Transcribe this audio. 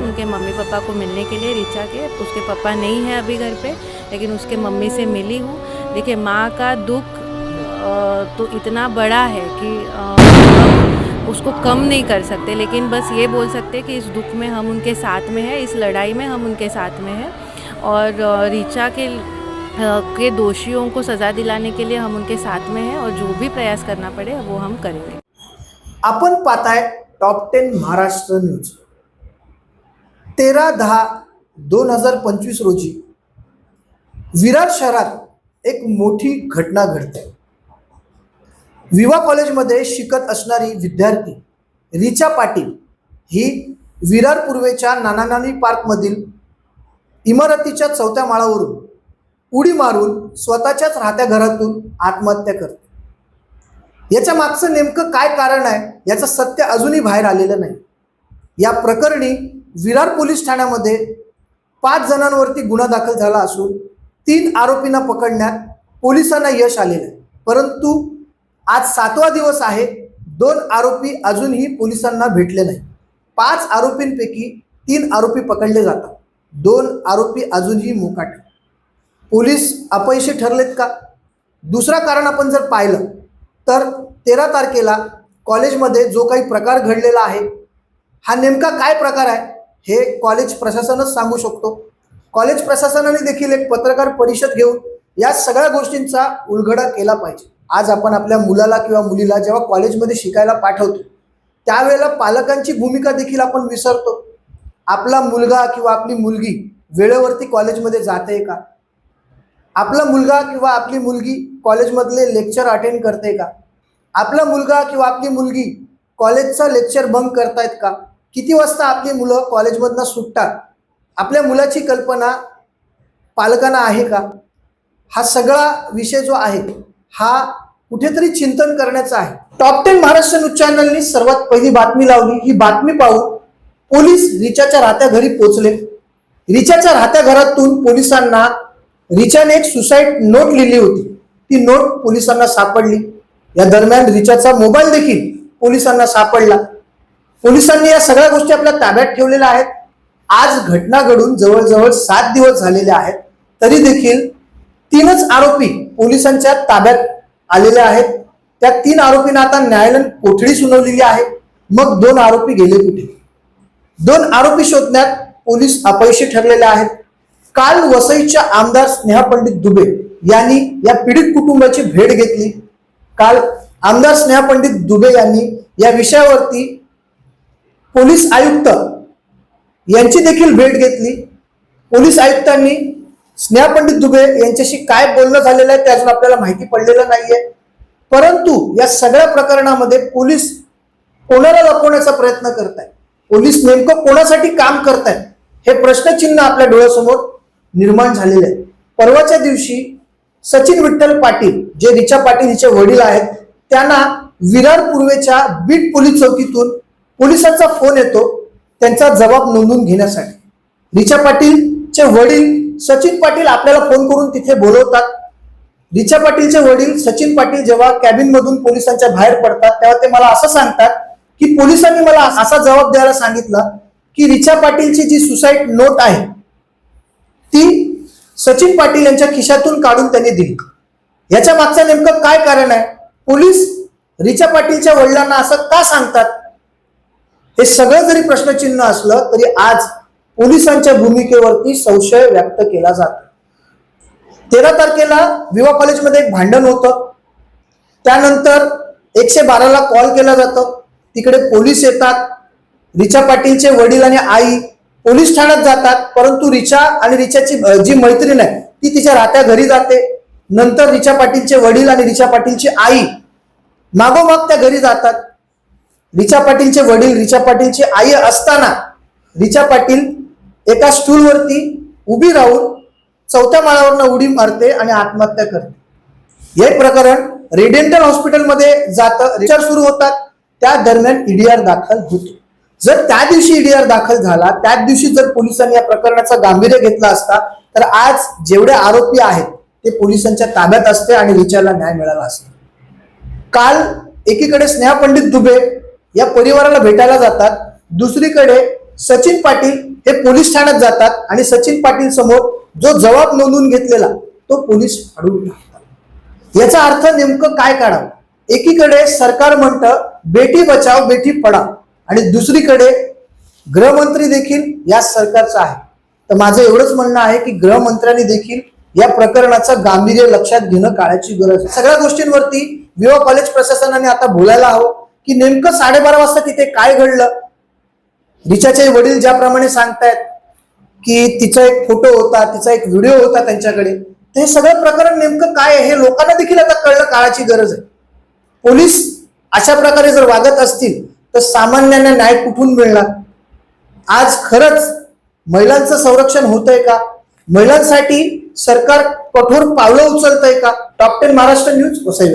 उनके mummy papa को मिलने के लिए रिचा के, उसके पापा नहीं है अभी घर पे, लेकिन उसके मम्मी से मिली हूँ। देखिए, माँ का दुख तो इतना बड़ा है कि उसको कम नहीं कर सकते, लेकिन बस ये बोल सकते हैं कि इस दुख में हम उनके साथ में हैं, इस लड़ाई में हम उनके साथ में हैं और ऋचा के के दोषियों को सज़ा दिलाने के लिए हम उनके साथ में हैं और जो भी प्रयास करना पड़े वो हम करेंगे। आपण है टॉप टेन महाराष्ट्र न्यूज़ तेरा दहा दोन हज़ार पंचवीस रोजी विरार शहरात एक मोठी घटना घडते। विवा कॉलेजमध्ये शिकत असणारी विद्यार्थी रिचा पाटील ही विरार पूर्वेच्या नाना नानी पार्कमधील इमारतीच्या चौथ्या माळावरून उडी मारून स्वतःच्याच राहत्या घरातून आत्महत्या करते. याच्या मागचं नेमकं काय कारण आहे याचं सत्य अजूनही बाहेर आलेलं नाही. या प्रकरणी विरार पोलीस ठाण्यामध्ये पाच जणांवरती गुन्हा दाखल झाला असून तीन आरोपींना पकडण्यात पोलिसांना यश आलेलं आहे. परंतु आज सातवा दिवस आहे. दोन आरोपी अजूनही पोलिसांना भेटले नाही पाच आरोपींपैकी तीन आरोपी पकडले जातात. दोन आरोपी अजूनही मोकाट. पोलीस अपयशी ठरलेत का? दुसरा कारण आपण जर पाहिलं तर तेरा तारखेला कॉलेजमध्ये जो काही प्रकार घडलेला आहे हा नेमका काय प्रकार आहे हे कॉलेज प्रशासनच सांगू शकतो. कॉलेज प्रशासनाने देखील एक पत्रकार परिषद घेऊन या सगळ्या गोष्टींचा उलगडा केला पाहिजे. आज आपण आपल्या मुलाला किंवा मुलीला जेव्हा कॉलेजमध्ये शिकायला पाठवतो त्यावेळेला पालकांची भूमिका देखील आपण विसरतो. आपला मुलगा किंवा आपली मुलगी वेळेवरती कॉलेजमध्ये जाते का? आपला मुलगा किंवा आपली मुलगी कॉलेजमधले लेक्चर अटेंड करते का? आपला मुलगा किंवा आपली मुलगी कॉलेजचा लेक्चर बंक करतायत का? किती वाजता आपली मुलं कॉलेजमधनं सुटतात? आपल्या मुलाची कल्पना पालकांना आहे का? हा सगळा विषय जो आहे हा कुठेतरी चिंतन करण्याचा आहे. टॉप टेन महाराष्ट्र न्यूज चॅनलनी सर्वात पहिली बातमी लावली. ही बातमी पाहून पोलीस रिचाच्या राहत्या घरी पोहोचले. रिचाच्या राहत्या घरातून पोलिसांना रिचाने एक सुसाईड नोट लिहिली होती. ती नोट पोलिसांना सापडली. या दरम्यान रिचाचा मोबाईल देखील पोलिसांना सापडला. पोलिसांनी या सगळ्या गोष्टी आपल्या ताब्यात ठेवलेल्या आहेत. आज घटना घडून जवळजवळ सात दिवस झालेले आहेत. तरी देखील तीनच आरोपी पोलिसांच्या ताब्यात आलेले आहेत. त्या तीन आरोपींना आता न्यायालयीन कोठडी सुनावलेली आहे. मग दोन आरोपी गेले कुठे? दोन आरोपी शोधण्यात पोलीस अपयशी ठरलेले आहेत. काल वसईच्या आमदार स्नेहा पंडित दुबे यांनी या पीडित कुटुंबाची भेट घेतली. काल आमदार स्नेहा पंडित दुबे यांनी या विषयावरती पोलीस आयुक्त यांची देखील भेट घेतली. पोलीस आयुक्तांनी स्नेहा पंडित दुबे यांच्याशी काय बोलणं झालेलं आहे त्याचं आपल्याला माहिती पडलेलं नाहीये. परंतु या सगळ्या प्रकरणामध्ये पोलीस कोणाला लपवण्याचा प्रयत्न करताय पोलीस नेमकं कोणासाठी काम करताय हे प्रश्नचिन्ह आपल्या डोळ्यासमोर निर्माण झालेलं आहे. परवाच्या दिवशी सचिन विठ्ठल पाटील जे रिचा पाटील हिचे वडील आहेत त्यांना विरार पूर्वेच्या बीट पोलीस चौकीतून पोलिसांचा फोन येतो त्यांचा जबाब नोंदवून घेण्यासाठी. रिचा पाटीलचे वडील सचिन पाटील आपल्याला फोन करून तिथे बोलवतात. रिचा पाटीलचे वडील सचिन पाटील जेव्हा कॅबिन मधून पोलिसांच्या बाहेर पडतात तेव्हा ते मला असं सांगतात की पोलिसांनी मला असा जबाब द्यायला सांगितला की रिचा पाटीलची जी सुसाईड नोट आहे ती सचिन पाटील यांच्या खिशातून काढून त्यांनी दिली. याच्या मागचं नेमकं काय कारण आहे? पोलीस रिचा पाटीलच्या वडिलांना असं का सांगतात? हे सगळं जरी प्रश्नचिन्ह असलं तरी आज पोलिसांच्या भूमिकेवरती संशय व्यक्त केला जातो. तेरा तारखेला विवा कॉलेजमध्ये एक भांडण होतं. त्यानंतर एकशे बाराला कॉल केला जातो. तिकडे पोलीस येतात. रिचा पाटीलचे वडील आणि आई पोलीस ठाण्यात जातात. परंतु रिचा आणि रिचाची जी मैत्रीण आहे ती तिच्या राहत्या घरी जाते. नंतर रिचा पाटीलचे वडील आणि रिचा पाटीलची आई मागोमाग त्या घरी जातात. रिचा पाटीलचे वडील रिचा पाटीलची आई असताना रिचा पाटील एका स्टूलवरती उभी राहून चौथ्या माळावरनं उडी मारते आणि आत्महत्या करते. हे प्रकरण रेडेंटल हॉस्पिटलमध्ये जातं. रिचार सुरू होतात. त्या दरम्यान ईडीआर दाखल होतो. जर त्या दिवशी ईडीआर दाखल झाला त्याच दिवशी जर पोलिसांनी या प्रकरणाचा गांभीर्य घेतला असता तर आज जेवढे आरोपी आहेत ते पोलिसांच्या ताब्यात असते आणि रिचारला न्याय मिळाला असते. काल एकीकडे स्नेहा पंडित दुबे या परिवाराला भेटायला जातात. दुसरीकडे सचिन पाटील ते पोलीस ठाण्यात जातात आणि सचिन पाटील समोर जो जबाब नोंदवून घेतलेला तो पोलीस फाडून टाकतात. याचा अर्थ नेमकं काय काढावं? एकीकडे सरकार म्हणतं बेटी बचाव बेटी पडा आणि दुसरीकडे गृहमंत्री देखील या सरकारचा आहे. तर माझं एवढंच म्हणणं आहे की गृहमंत्र्यांनी देखील या प्रकरणाचं गांभीर्य लक्षात घेणं काळाची गरज आहे. सगळ्या गोष्टींवरती विवा कॉलेज प्रशासनाने आता बोलायला हवं की नेमकं साडेबारा वाजता तिथे काय घडलं? रिचाचे वडील ज्याप्रमाणे सांगतायत की तिचा एक फोटो होता तिचा एक व्हिडिओ होता त्यांच्याकडे ते सगळं प्रकरण नेमकं काय आहे हे लोकांना देखील आता कळणं काळाची गरज आहे. पोलीस अशा प्रकारे जर वागत असतील तर सामान्यांना न्याय कुठून मिळणार? आज खरंच महिलांचं संरक्षण होतंय का? महिलांसाठी सरकार कठोर पावलं उचलतंय का? Top ten Maharashtra news Vasai